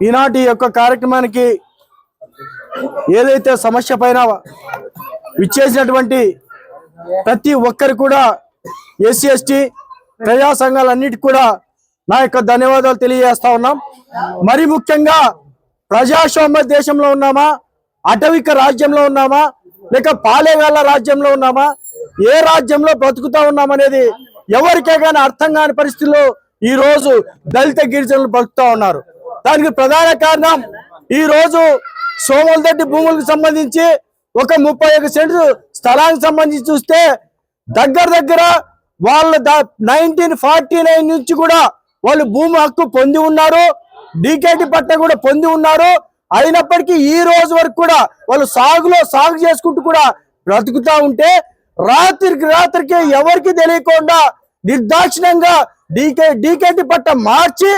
ఈనాటి యొక్క కార్యక్రమానికి ఏదైతే సమస్య పైన విచ్చేసినటువంటి ప్రతి ఒక్కరు కూడా ఎస్సీ ఎస్టీ ప్రజా సంఘాలన్నిటికీ కూడా నా యొక్క ధన్యవాదాలు తెలియజేస్తా ఉన్నాం. మరి ముఖ్యంగా ప్రజాస్వామ్య దేశంలో ఉన్నామా అటవిక రాజ్యంలో ఉన్నామా లేక పాలేగాళ్ళ రాజ్యంలో ఉన్నామా ఏ రాజ్యంలో బ్రతుకుతా ఉన్నామనేది ఎవరికే కానీ అర్థం కాని పరిస్థితుల్లో ఈరోజు దళిత గిరిజనులు బ్రతుకుతా ఉన్నారు. దానికి ప్రధాన కారణం ఈ రోజు సోమలదడ్డి భూములకు సంబంధించి ఒక ముప్పై ఒక సెంట్లు స్థలానికి సంబంధించి చూస్తే దగ్గర దగ్గర వాళ్ళ నైన్టీన్ ఫార్టీ నైన్ నుంచి కూడా వాళ్ళు భూమి హక్కు పొంది ఉన్నారు. డీకేటి పట్ట కూడా పొంది ఉన్నారు. అయినప్పటికీ ఈ రోజు వరకు కూడా వాళ్ళు సాగులో సాగు చేసుకుంటూ కూడా బ్రతుకుతా ఉంటే రాత్రికి రాత్రికి ఎవరికి తెలియకుండా నిర్దాక్షిణ్యంగా డీకే డీకేటి పట్ట మార్చి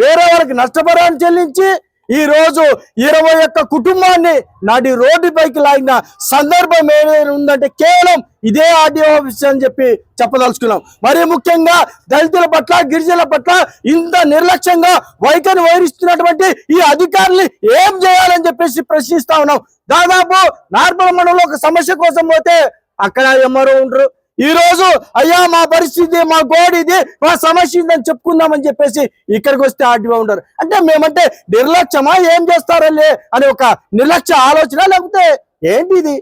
వేరే వాళ్ళకి నష్టపరాన్ని చెల్లించి ఈ రోజు ఇరవై ఒక్క కుటుంబాన్ని నాటి రోడ్డుపైకి లాగిన సందర్భం ఏదైనా ఉందంటే కేవలం ఇదే ఆర్డీఓ ఆఫీస్ అని చెప్పి చెప్పదలుచుకున్నాం. మరి ముఖ్యంగా దళితుల పట్ల గిరిజనుల పట్ల ఇంత నిర్లక్ష్యంగా వైఖరి వైరిస్తున్నటువంటి ఈ అధికారులు ఏం చేయాలని చెప్పేసి ప్రశ్నిస్తా ఉన్నాం. దాదాపు నార్మల్ మండలంలో ఒక సమస్య కోసం పోతే అక్కడ ఎమ్మరో ఉండరు. ఈ రోజు అయ్యా మా పరిస్థితి మా గోడు ఇది మా సమస్య ఇదని చెప్పుకుందామని చెప్పేసి ఇక్కడికి వస్తే ఆర్టీఓ ఉండరు అంటే మేమంటే నిర్లక్ష్యమా? ఏం చేస్తారలే అని ఒక నిర్లక్ష్య ఆలోచన లేకపోతే ఏంటి ఇది?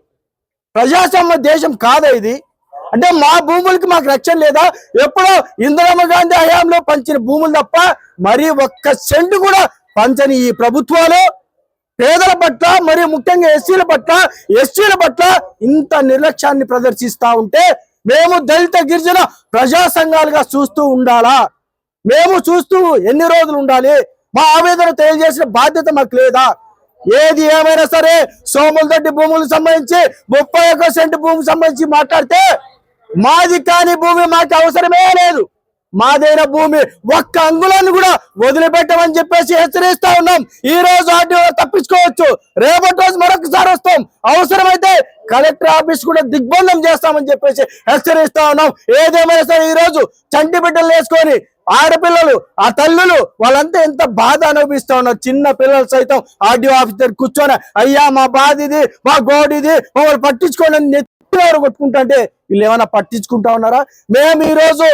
ప్రజాస్వామ్య దేశం కాదా ఇది? అంటే మా భూములకి మాకు రక్షణ లేదా? ఎప్పుడో ఇందిరామ గాంధీ హయాంలో పంచిన భూములు తప్ప మరి ఒక్క సెంటు కూడా పంచని ఈ ప్రభుత్వాలు. పేదల పట్ల మరియు ముఖ్యంగా ఎస్సీల పట్ల ఎస్సీల పట్ల ఇంత నిర్లక్ష్యాన్ని ప్రదర్శిస్తా ఉంటే మేము దళిత గిరిజన ప్రజా సంఘాలుగా చూస్తూ ఉండాలా? మేము చూస్తూ ఎన్ని రోజులు ఉండాలి? మా ఆవేదన తెలియజేసిన బాధ్యత మాకు లేదా? ఏది ఏమైనా సరే సోములదడ్డి భూములకు సంబంధించి ముప్పై ఒక్క సెంటు భూమికి సంబంధించి మాట్లాడితే మాది కాని భూమి మాకు అవసరమే లేదు. మాదైన భూమి ఒక్క అంగుళాన్ని కూడా వదిలిపెట్టమని చెప్పేసి హెచ్చరిస్తా ఉన్నాం. ఈ రోజు ఆర్డీఓ తప్పించుకోవచ్చు. రేపటి రోజు మరొకసారి వస్తాం. అవసరమైతే కలెక్టర్ ఆఫీస్ కూడా దిగ్బంధం చేస్తామని చెప్పేసి హెచ్చరిస్తా ఉన్నాం. ఏదేమైనా సరే ఈ రోజు చంటి బిడ్డలు వేసుకొని ఆడపిల్లలు ఆ తల్లులు వాళ్ళంతా ఎంత బాధ అనుభవిస్తా ఉన్నారు. చిన్న పిల్లలు సైతం ఆర్డీఓ ఆఫీస్ దగ్గర కూర్చొని అయ్యా మా బాధ ఇది మా గోడు ఇది మమ్మల్ని పట్టించుకోండి అని కొట్టుకుంటుంటే వీళ్ళు ఏమైనా పట్టించుకుంటా ఉన్నారా? మేము ఈ రోజు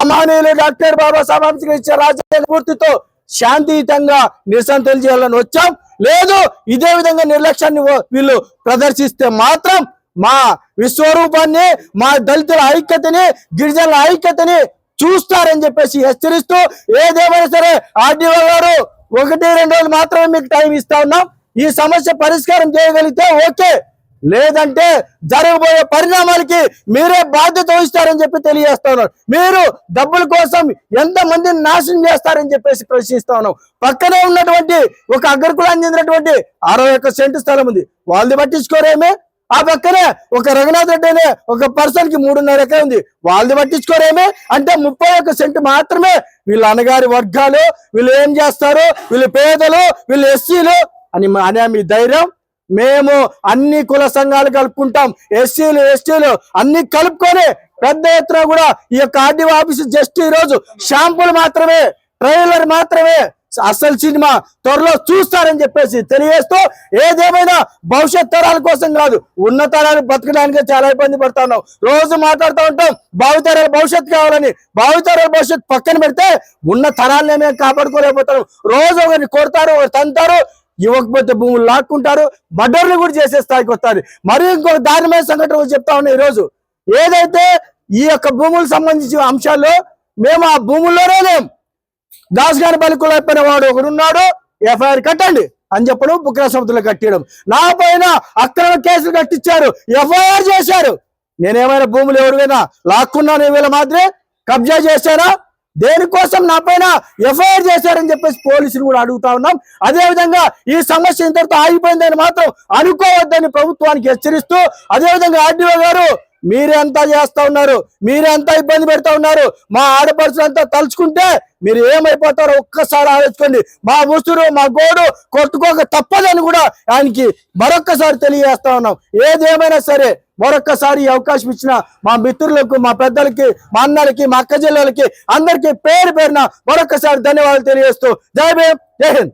అమానీయులు డాక్టర్ బాబాసాహెబ్ అంబేద్కర్ ఇచ్చే రాజ్యాంగ శాంతియుతంగా నిరసన తెలియజేయాలని వచ్చాం. లేదు ఇదే విధంగా నిర్లక్ష్యాన్ని వీళ్ళు ప్రదర్శిస్తే మాత్రం మా విశ్వరూపాన్ని మా దళితుల ఐక్యతని గిరిజనుల ఐక్యతని చూస్తారని చెప్పేసి హెచ్చరిస్తూ ఏదేమైనా సరే ఆర్డీఓ గారు ఒకటి రెండు రోజులు మాత్రమే మీకు టైం ఇస్తా ఉన్నాం. ఈ సమస్య పరిష్కారం చేయగలిగితే ఓకే. లేదంటే జరగబోయే పరిణామాలకి మీరే బాధ్యత వహిస్తారని చెప్పి తెలియజేస్తున్నారు మీరు డబ్బుల కోసం ఎంత మందిని నాశనం చేస్తారని చెప్పేసి ప్రశ్నిస్తా పక్కనే ఉన్నటువంటి ఒక అగ్రకులాన్ని చెందినటువంటి అరవై ఒక్క సెంటు స్థలం ఉంది. వాళ్ళది పట్టించుకోరేమే. ఆ పక్కనే ఒక రఘునాథ్ రెడ్డి అనే ఒక పర్సన్కి మూడున్నర ఎకరం ఉంది. వాళ్ళది పట్టించుకోరేమే. అంటే ముప్పై ఒక్క సెంటు మాత్రమే వీళ్ళ అన్నగారి వర్గాలు వీళ్ళు ఏం చేస్తారు? వీళ్ళు పేదలు వీళ్ళు ఎస్సీలు అని అనే మీ ధైర్యం మేము అన్ని కుల సంఘాలు కలుపుకుంటాం. ఎస్సీలు ఎస్టీలు అన్ని కలుపుకొని పెద్ద ఎత్తున కూడా ఈ యొక్క ఆర్డీఓ ఆఫీస్ జస్ట్ ఈ రోజు షాంపుల్ మాత్రమే ట్రైలర్ మాత్రమే అసలు సినిమా త్వరలో చూస్తారని చెప్పేసి తెలియజేస్తూ ఏదేమైనా భవిష్యత్ తరాల కోసం కాదు ఉన్న తరాలు బతకడానికి చాలా ఇబ్బంది పడతా ఉన్నాం. రోజు మాట్లాడుతూ ఉంటాం భావితరాల భవిష్యత్తు కావాలని భావితరాల భవిష్యత్ పక్కన పెడితే ఉన్న తరాలనే మేము కాపాడుకోలేకపోతాం. రోజు ఒకరిని కొడతారు ఒకరు తంతారు ఇవ్వకపోతే భూములు లాక్కుంటారు మర్డర్లు కూడా చేసే స్థాయికి వస్తారు. మరి ఇంకొక దారుణమైన సంఘటన చెప్తా ఉన్నాయి ఈ రోజు ఏదైతే ఈ యొక్క భూములకు సంబంధించిన అంశాల్లో మేము ఆ భూముల్లోనే లేము దాస్ గారి బలికులు అయిపోయిన వాడు ఒకడు ఉన్నాడు ఎఫ్ఐఆర్ కట్టండి అని చెప్పడం బుక్రా సముద్రంలో కట్టడం నా పైన అక్రమ కేసులు కట్టించారు ఎఫ్ఐఆర్ చేశారు. నేనేమైనా భూములు ఎవరివైనా లాక్కున్నాను వీళ్ళ మాత్రమే? కబ్జా చేశారా? దేనికోసం నా పైన ఎఫ్ఐఆర్ చేశారని చెప్పేసి పోలీసులు కూడా అడుగుతా ఉన్నాం. అదే విధంగా ఈ సమస్య ఇంతటితో ఆగిపోయిందని మాత్రం అనుకోవద్దని ప్రభుత్వానికి హెచ్చరిస్తూ అదే విధంగా ఆర్డీఓ గారు మీరే అంతా చేస్తా ఉన్నారు మీరెంతా ఇబ్బంది పెడతా ఉన్నారు. మా ఆడపడుచులంతా తలుచుకుంటే మీరు ఏమైపోతారో ఒక్కసారి ఆలోచుకోండి మా ముసురు మా గోడు కొట్టుకోక తప్పదని కూడా ఆయనకి మరొక్కసారి తెలియజేస్తా ఉన్నాం. ఏదేమైనా సరే మరొక్కసారి ఈ అవకాశం ఇచ్చిన మా మిత్రులకు మా పెద్దలకి మా అన్నలకి మా అక్క జిల్లలకి అందరికీ పేరు పేరున మరొక్కసారి ధన్యవాదాలు తెలియజేస్తూ జై భీమ్ జై హింద్.